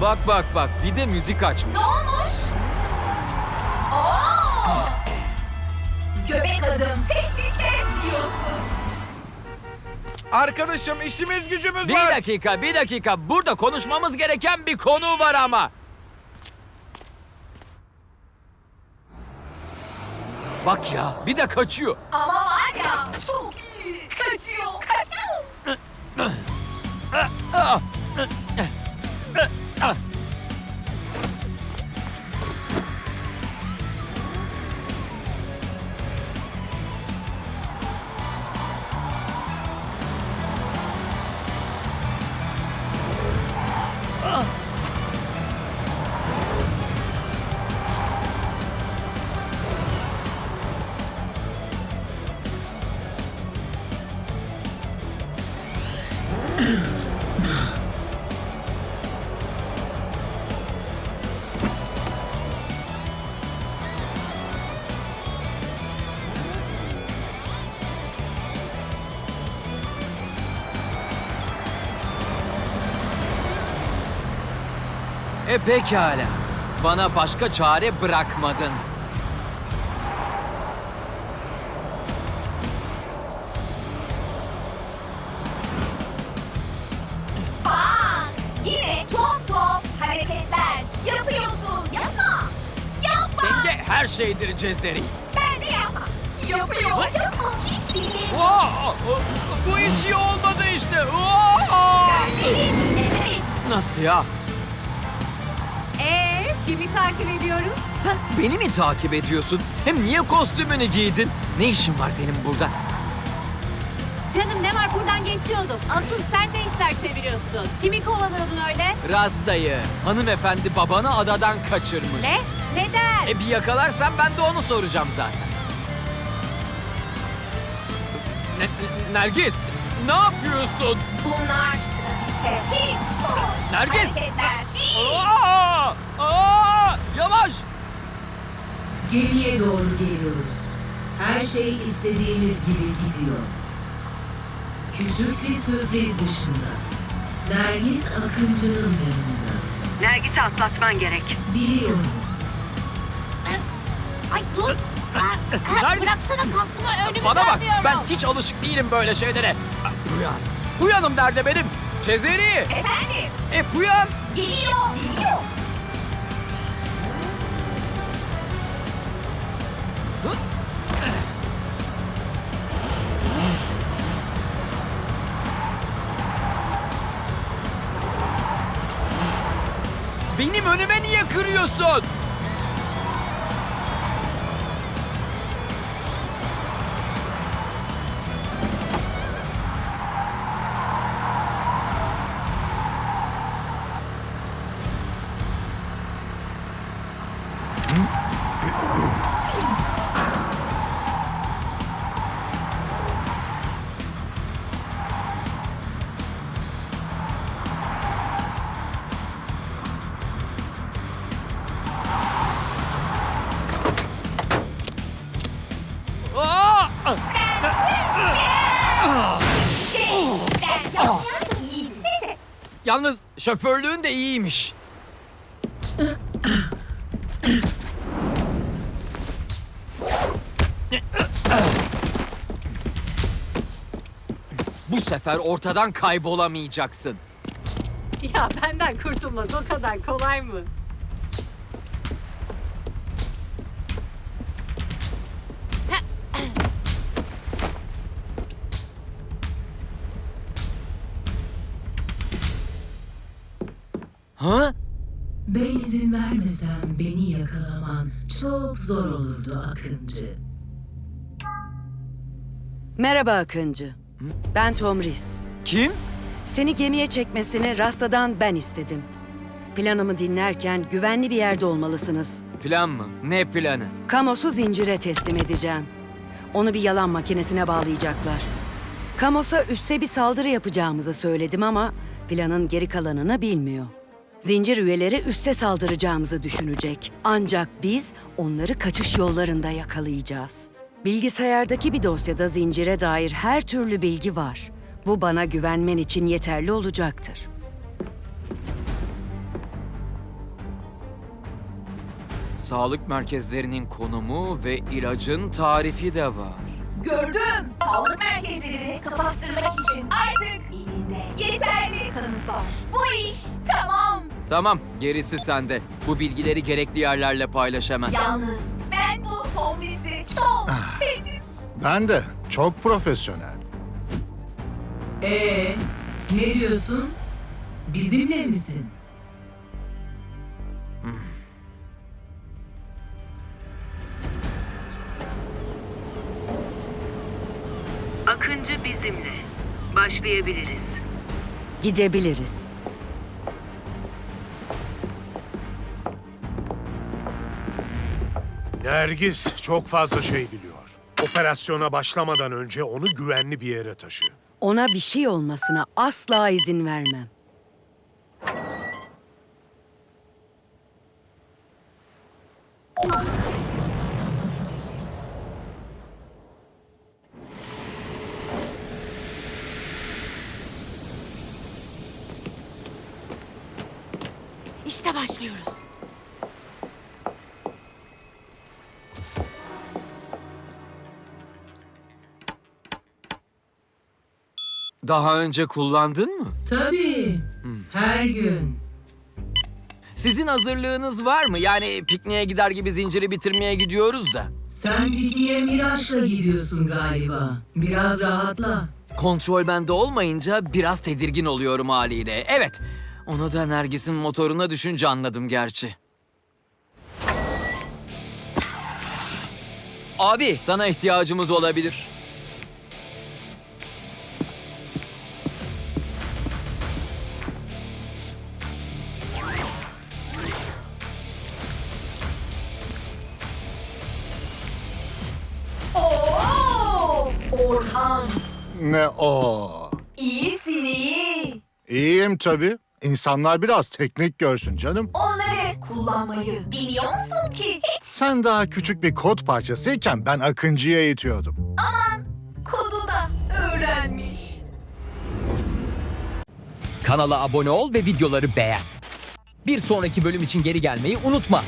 Bak bak bak bir de müzik açmış. Ne olmuş? Göbek adım tehlike diyorsun. Arkadaşım işimiz gücümüz Bir var. dakika bir dakika burada konuşmamız gereken bir konu var ama. Bak ya bir de kaçıyor. Ama var ya çok iyi. Kaçıyor, kaçıyor. E pekala. Bana başka çare bırakmadın. Bak yine tuhaf tuhaf hareketler yapıyorsun. Yapma. Yapma. Denge her şeydir Cezeri. Ben de yapma. Yapıyor, yapma. Hiç. Wow, bu hiç iyi olmadı işte. Necmi. Nasıl ya? Kimi takip ediyoruz? Sen beni mi takip ediyorsun? Hem niye kostümünü giydin? Ne işin var senin burada? Canım ne var buradan geçiyordum. Asıl sen de işler çeviriyorsun. Kimi kovalıyordun öyle? Rastayı. Hanımefendi babanı adadan kaçırmış. Ne? Neden? E bir yakalarsam ben de onu soracağım zaten. Ne- Nergis, ne yapıyorsun? Bunlar trafikte hiç hoş Nergis! hareketler değil. Aa! Aa! Yavaş! Gemiye doğru geliyoruz. Her şey istediğimiz gibi gidiyor. Küçük bir sürpriz dışında. Nergis Akıncı'nın yanında. Nergis'i atlatman gerek. Biliyorum. Ay dur. Nergis! Bıraksana kaskımı önümü Bana bak, görmüyorum. ben hiç alışık değilim böyle şeylere. Uyan. Uyanım nerede benim? Cezeri! Efendim, E uyan! geliyor, geliyor. Benim önüme niye kırıyorsun? Gençler, yapmayan iyi. Yalnız şoförlüğün de iyiymiş. Bu sefer ortadan kaybolamayacaksın. Ya benden kurtulmak o kadar kolay mı? Ha? Ben izin vermesem beni yakalaman çok zor olurdu Akıncı. Merhaba Akıncı. Ben Tomris. Kim? Seni gemiye çekmesini Rasta'dan ben istedim. planımı dinlerken güvenli bir yerde olmalısınız. Plan mı? Ne planı? Kamos'u zincire teslim edeceğim. Onu bir yalan makinesine bağlayacaklar. Kamos'a üsse bir saldırı yapacağımızı söyledim ama planın geri kalanını bilmiyor. Zincir üyeleri üste saldıracağımızı düşünecek. Ancak biz onları kaçış yollarında yakalayacağız. Bilgisayardaki bir dosyada zincire dair her türlü bilgi var. Bu bana güvenmen için yeterli olacaktır. Sağlık merkezlerinin konumu ve ilacın tarifi de var. Gördüm. Sağlık merkezlerini kapattırmak için artık elinde yeterli kanıt var. Bu iş tamam. Tamam, gerisi sende. Bu bilgileri gerekli yerlerle paylaş hemen. Yalnız ben bu Tomris'i çok sevdim. Ben de. Çok profesyonel. Ee, ne diyorsun? Bizimle misin? Akıncı bizimle. Başlayabiliriz. Gidebiliriz. Nergis çok fazla şey biliyor. Operasyona başlamadan önce onu güvenli bir yere taşı. Ona bir şey olmasına asla izin vermem. İşte başlıyoruz. Daha önce kullandın mı? Tabii. Her gün. Sizin hazırlığınız var mı? Yani pikniğe gider gibi zinciri bitirmeye gidiyoruz da. Sen pikniğe Miraç'la gidiyorsun galiba. Biraz rahatla. Kontrol bende olmayınca biraz tedirgin oluyorum haliyle. Evet, onu da Nergis'in motoruna düşünce anladım gerçi. Abi, sana ihtiyacımız olabilir. Ne o? iyisin iyi. İyiyim tabii. İnsanlar biraz teknik görsün canım. Onları kullanmayı biliyor musun ki? Hiç Sen daha küçük bir kod parçasıyken ben Akıncı'ya eğitiyordum. kodu da öğrenmiş. Kanala abone ol ve videoları beğen. Bir sonraki bölüm için geri gelmeyi unutma.